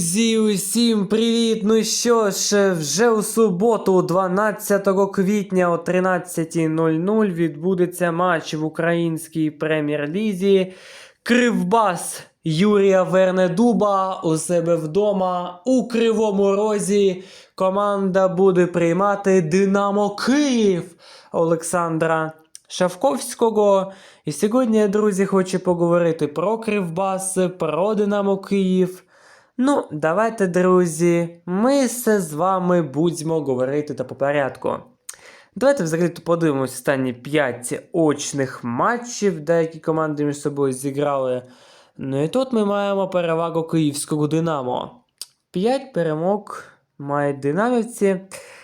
Друзі, усім привіт! Ну що ж, вже у суботу, 12 квітня о 13.00 відбудеться матч в українській прем'єр-лізі. Кривбас Юрія Вернедуба у себе вдома у Кривому Розі. Команда буде приймати Динамо Київ Олександра Шавковського. І сьогодні, друзі, хочу поговорити про Кривбас, про Динамо Київ. Ну, давайте, друзі, ми все з вами будемо говорити та по порядку. Давайте взагалі подивимося останні 5 очних матчів, деякі команди між собою зіграли. Ну і тут ми маємо перевагу київського Динамо. 5 перемог мають динамівці.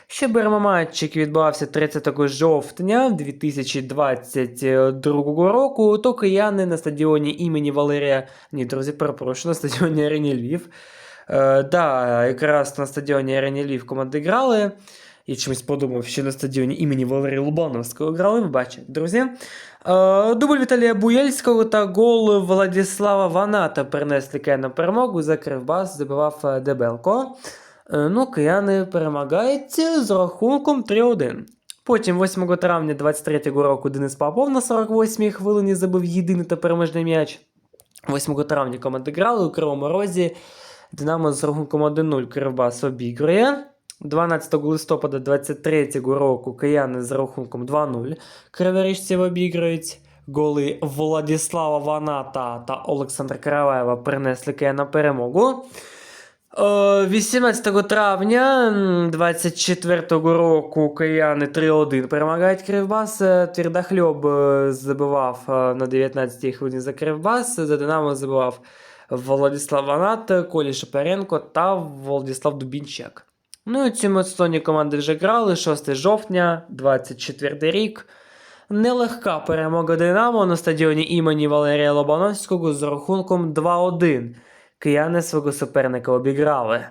Ще беремо відбувався 30 жовтня 2022 року, то кияни на стадіоні імені Валерія. Ні, друзі, перепрошую, на стадіоні Арені Львів. Е, да, якраз на стадіоні Арені Львів команди грали. Я чомусь подумав, що на стадіоні імені Валерія Лубановського грали, ви бачите, друзі. Е, дубль Віталія Буєльського та гол Владислава Ваната перенесли Кия на перемогу. За Кривбас забивав е, Дебелко. Е, Ну, кияни перемагають з рахунком 3-1. Потім, 8 травня 23 року, Денис Попов на 48-й хвилині забив єдиний та переможний м'яч. 8 травня команди грали у Кривому Розі. Динамо з рахунком 1-0 Кривбас обігрує. 12 листопада 23 року кияни з рахунком 2-0 криворіжців обіграють. Голи Владислава Ваната та Олександра Караваєва принесли Кия на перемогу. Е, 18 травня м, 24 року кияни 3-1 перемагають Кривбас. Е, Твердохльоб е, забивав е, на 19-й хвилині за Кривбас. За Динамо забивав Владислав Ванат, Колі Шапаренко та Владислав Дубінчак. Ну і цьому сезоні команди вже грали 6 жовтня, 24 рік. Нелегка перемога Динамо на стадіоні імені Валерія Лобановського з рахунком 2-1. Кияни свого суперника обіграли.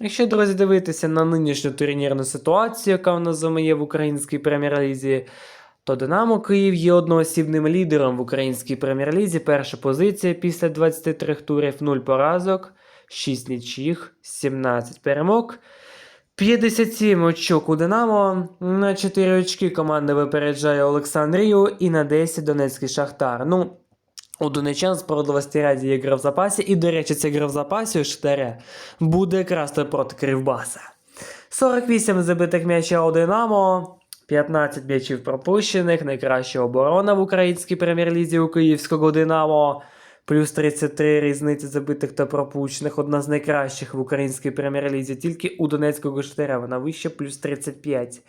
Якщо, друзі, дивитися на нинішню турнірну ситуацію, яка в нас з в українській прем'єр-лізі, то Динамо Київ є одноосібним лідером в українській прем'єр-лізі. Перша позиція після 23 турів 0 поразок, 6 нічих, 17 перемог. 57 очок у Динамо. На 4 очки команда випереджає Олександрію і на 10 Донецький Шахтар. Ну, у Донечан справедливості раді є гра в запасі, і, до речі, ця гра в запасі у Шахтаря буде якраз проти Кривбаса. 48 забитих м'яча у Динамо, 15 м'ячів пропущених, найкраща оборона в українській прем'єр-лізі у київського Динамо. Плюс 33 різниці забитих та пропущених, одна з найкращих в українській прем'єр-лізі. Тільки у Донецького Шахтаря вона вища, плюс 35.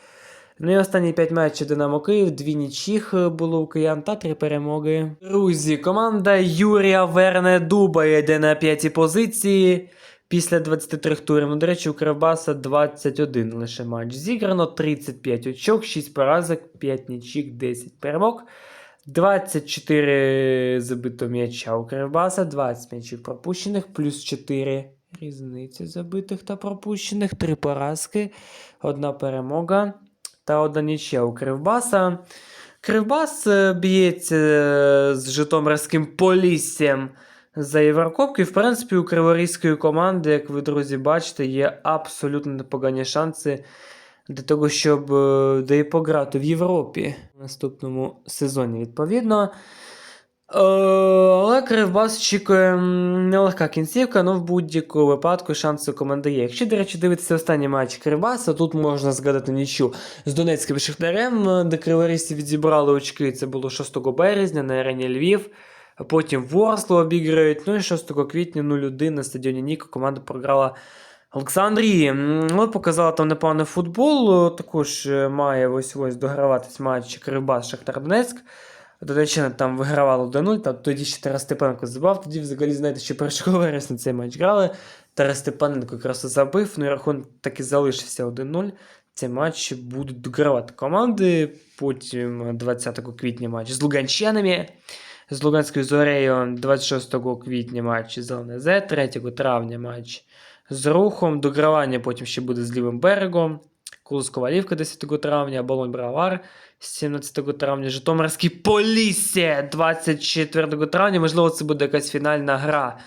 Ну і останні 5 матчів Динамо Київ, дві нічих було у киян та три перемоги. Друзі, команда Юрія Вернедуба йде на п'ятій позиції після 23 турів. Ну, до речі, у Кривбаса 21 лише матч. Зіграно 35 очок, 6 поразок, 5 нічик, 10 перемог. 24 забито м'яча у Кривбаса, 20 м'ячів пропущених, плюс 4 різниці забитих та пропущених, 3 поразки, одна перемога та одна нічия у Кривбаса. Кривбас е, б'ється е, з Житомирським Поліссям за Єврокубки. В принципі, у криворізької команди, як ви, друзі, бачите, є абсолютно непогані шанси для того, щоб е, де і пограти в Європі в наступному сезоні, відповідно. Кривбас очікує нелегка кінцівка, але в будь-якому випадку шанси команди є. Якщо, до речі, дивитися останній матч Кривбаса, тут можна згадати нічу з Донецьким Шахтарем, де криворізці відзібрали очки. Це було 6 березня на арені Львів. Потім Ворсло обіграють. Ну і 6 квітня 0-1 на стадіоні Ніко команда програла Олександрії. Але показала там непоганий футбол. Також е, має ось ось дограватись матч Кривбас Шахтар Донецьк. Донеччина там вигравала 1-0, там тоді ще Тарас Степаненко забав. Тоді взагалі, знаєте, ще 1 вересня цей матч грали. Тарас Степаненко якраз забив, ну і рахунок так і залишився 1-0. Цей матч будуть догравати команди. Потім 20 квітня матч з Луганчанами. З Луганською Зорею 26 квітня матч з ЛНЗ, 3 травня матч з Рухом, догравання потім ще буде з Лівим берегом. Кулус Ковалівка 10 травня, Болонь Бравар 17 травня, Житомирський Полісся 24 травня. Можливо, це буде якась фінальна гра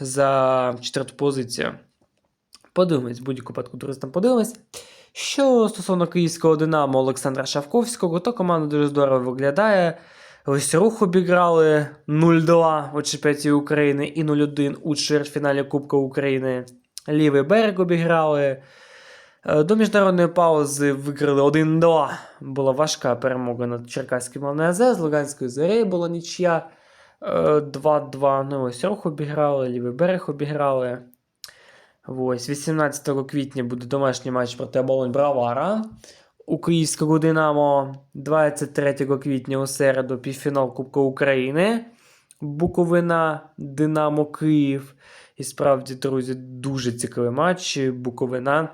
за четверту позицію. Подивимось, в будь-яку випадку, друзі, там подивимось. Що стосовно київського Динамо Олександра Шавковського, то команда дуже здорово виглядає. Ось рух обіграли 0-2 у чемпіонаті України і 0-1 у чвертьфіналі Кубка України. Лівий берег обіграли. Е, До міжнародної паузи виграли 1-2. Була важка перемога над Черкаським ЛНЗ, з Луганською Зарею була нічия е, 2-2. Ну, ось рух обіграли, лівий берег обіграли. Ось 18 квітня буде домашній матч проти оболонь Бравара у Київського Динамо. 23 квітня у середу півфінал Кубка України. Буковина Динамо Київ. І справді, друзі, дуже цікавий матч. Буковина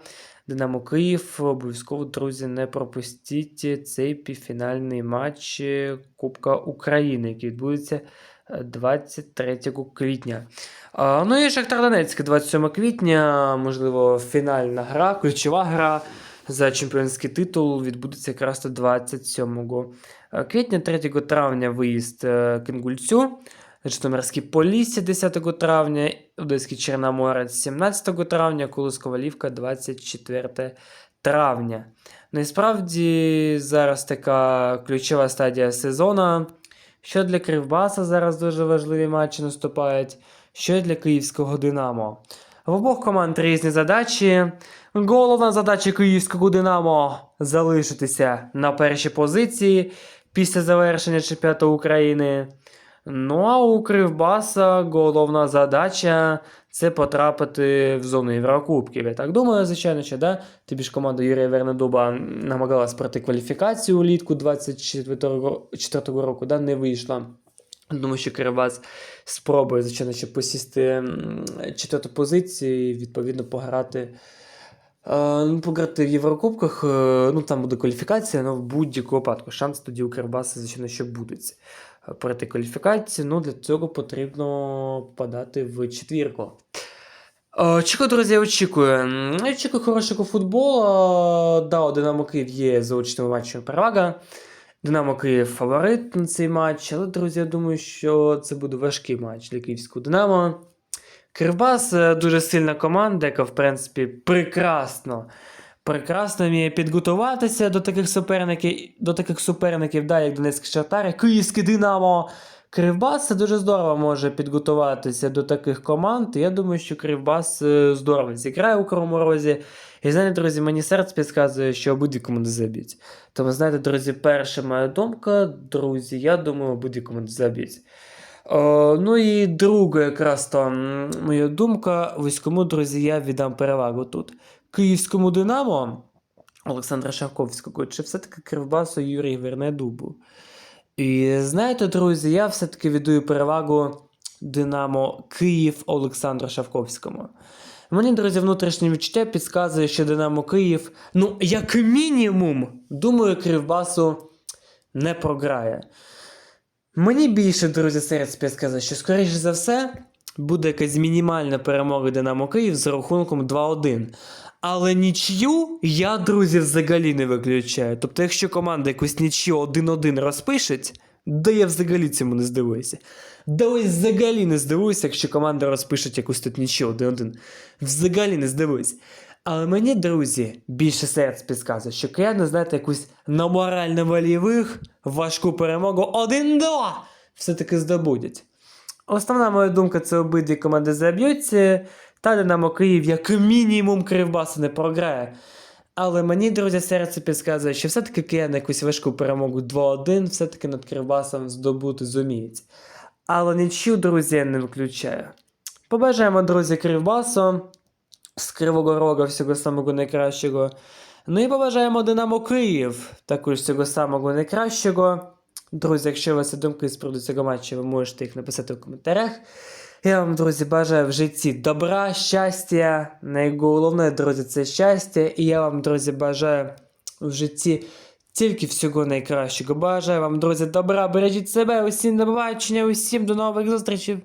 Динамо Київ. Обов'язково, друзі, не пропустіть цей півфінальний матч Кубка України, який відбудеться е, 23 квітня. Ну і Шахтар Донецьк 27 квітня, можливо, фінальна гра, ключова гра за чемпіонський титул відбудеться якраз 27 квітня, 3 травня виїзд е, Кінгульцю. Житомирське Полісся 10 травня, Одеський Чорноморець 17 травня, Колос Ковалівка 24 травня. Ну і справді зараз така ключова стадія сезону. Що для Кривбаса зараз дуже важливі матчі наступають, що для київського Динамо. В обох команд різні задачі. Головна задача київського Динамо залишитися на першій позиції після завершення чемпіонату України. Ну а у Кривбаса головна задача це потрапити в зону Єврокубків. Я так думаю, звичайно, що да? Тобі ж команда Юрія Вернедуба намагалась пройти кваліфікацію улітку 24 року, да? не вийшла. Думаю, що Кривбас спробує, звичайно, ще посісти четверту позицію і відповідно пограти. е, Ну, пограти в Єврокубках, е, ну там буде кваліфікація, але в будь-якому випадку шанс тоді у Кривбаса, звичайно, що буде е, пройти кваліфікацію. Ну, для цього потрібно подати в четвірку. Е, Чого, друзі, я очікую? Я очікую хорошого футболу. Е, Да, у Динамо Київ є за матчами перевага. Динамо Київ фаворит на цей матч, але, друзі, я думаю, що це буде важкий матч для київського Динамо. Кривбас е, дуже сильна команда, яка, в принципі, прекрасно, прекрасно вміє підготуватися до таких суперників, до таких суперників, да, як Донецький Шахтар, і Київське Динамо. Кривбас це дуже здорово може підготуватися до таких команд. Я думаю, що Кривбас е, здорово зіграє у Кривому. І знаєте, друзі, мені серце підказує, що обидві команди заб'ють. Тому, знаєте, друзі, перша моя думка, друзі, я думаю, обидві команди заб'ють. Е, ну і друга, якраз то моя думка, ось кому, друзі, я віддам перевагу тут. Київському Динамо Олександра Шахковського, чи все-таки Кривбасу Юрій Вернедубу. І знаєте, друзі, я все-таки віддаю перевагу Динамо Київ Олександру Шавковському. Мені, друзі, внутрішнє відчуття підказує, що Динамо Київ, ну, як мінімум, думаю, Кривбасу не програє. Мені більше, друзі, серце підказує, що, скоріше за все, буде якась мінімальна перемога Динамо Київ з рахунком 2-1. Але нічю я, друзі, взагалі не виключаю. Тобто, якщо команда якусь нічю 1-1 розпишеть, да я взагалі цьому не здивуюся. Да ось взагалі не здивуюся, якщо команда розпишуть якусь тут нічю 1-1. Взагалі не здивуюся. Але мені, друзі, більше серце підказує, що кияни, знаєте, якусь на морально-волівих важку перемогу 1-2 все-таки здобудять. Основна моя думка це обидві команди заб'ються, та Динамо Київ як мінімум Кривбасу не програє. Але мені, друзі, серце підказує, що все-таки кияни якусь важку перемогу 2-1 все-таки над Кривбасом здобути зуміють. Але нічю, друзі, я не виключаю. Побажаємо, друзі, Кривбасу з Кривого Рога всього самого найкращого. Ну і побажаємо Динамо Київ також всього самого найкращого. Друзі, якщо у вас є думки з приводу цього матчу, ви можете їх написати в коментарях. Я вам, друзі, бажаю в житті добра, щастя. Найголовне, друзі, це щастя. І я вам, друзі, бажаю в житті тільки всього найкращого. Бажаю вам, друзі, добра, бережіть себе, усім до побачення, усім до нових зустрічей.